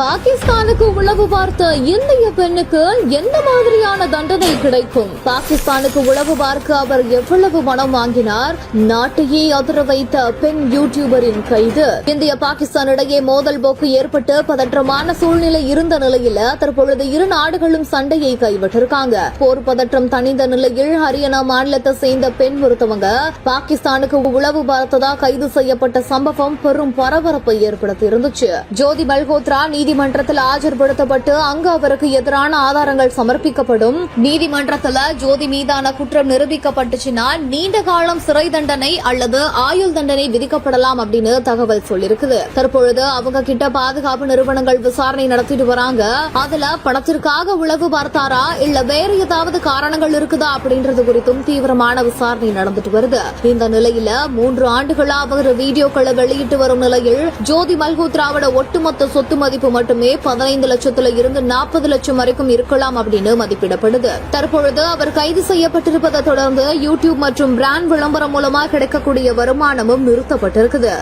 பாகிஸ்தானுக்கு உளவு பார்த்த இந்திய பெண்ணுக்கு எந்த மாதிரியான தண்டனை கிடைக்கும்? பாகிஸ்தானுக்கு உளவு பார்க்க அவர் எவ்வளவு மனம் வாங்கினார்? நாட்டையே அதிர வைத்த பெண் யூடியூபரின் கைது. இந்திய பாகிஸ்தான் இடையே மோதல் போக்கு ஏற்பட்டு பதற்றமான சூழ்நிலை இருந்த நிலையில தற்பொழுது இரு நாடுகளும் சண்டையை கைவிட்டிருக்காங்க. போர் பதற்றம் தணிந்த நிலையில் ஹரியானா மாநிலத்தை சேர்ந்த பெண் ஒருத்தவங்க பாகிஸ்தானுக்கு உளவு பார்த்ததா கைது செய்யப்பட்ட சம்பவம் பெரும் பரபரப்பை ஏற்படுத்தி இருந்துச்சு ஜோதி நீ நீதிமன்றத்தில் ஆஜர்படுத்தப்பட்டு அங்கு அவருக்கு எதிரான ஆதாரங்கள் சமர்ப்பிக்கப்படும். நீதிமன்றத்தில் ஜோதி மீதான குற்றம் நிரூபிக்கப்பட்டுச்சுன்னா நீண்ட காலம் சிறை தண்டனை அல்லது ஆயுள் தண்டனை விதிக்கப்படலாம் அப்படின்னு தகவல் சொல்லிருக்குது. தற்பொழுது அவங்க கிட்ட பாதுகாப்பு நிறுவனங்கள் விசாரணை நடத்திட்டு வராங்க. அதுல பணத்திற்காக உளவு பார்த்தாரா? இல்ல வேற ஏதாவது காரணங்கள் இருக்குதா? அப்படின்றது குறித்தும் தீவிரமான விசாரணை நடந்துட்டு வருது. இந்த நிலையில மூன்று ஆண்டுகளா அவர் வீடியோக்களை வெளியிட்டு வரும் நிலையில் ஜோதி மல்ஹோத்ராவோட ஒட்டுமொத்த சொத்து மதிப்பு மட்டுமே பதினைந்து லட்சத்துல இருந்து நாற்பது லட்சம் வரைக்கும் இருக்கலாம் அப்படின்னு மதிப்பிடப்படுது. தற்பொழுது அவர் கைது செய்யப்பட்டிருப்பதை தொடர்ந்து யூடியூப் மற்றும் பிராண்ட் விளம்பரம் மூலமா கிடைக்கக்கூடிய வருமானமும் நிறுத்தப்பட்டிருக்குது.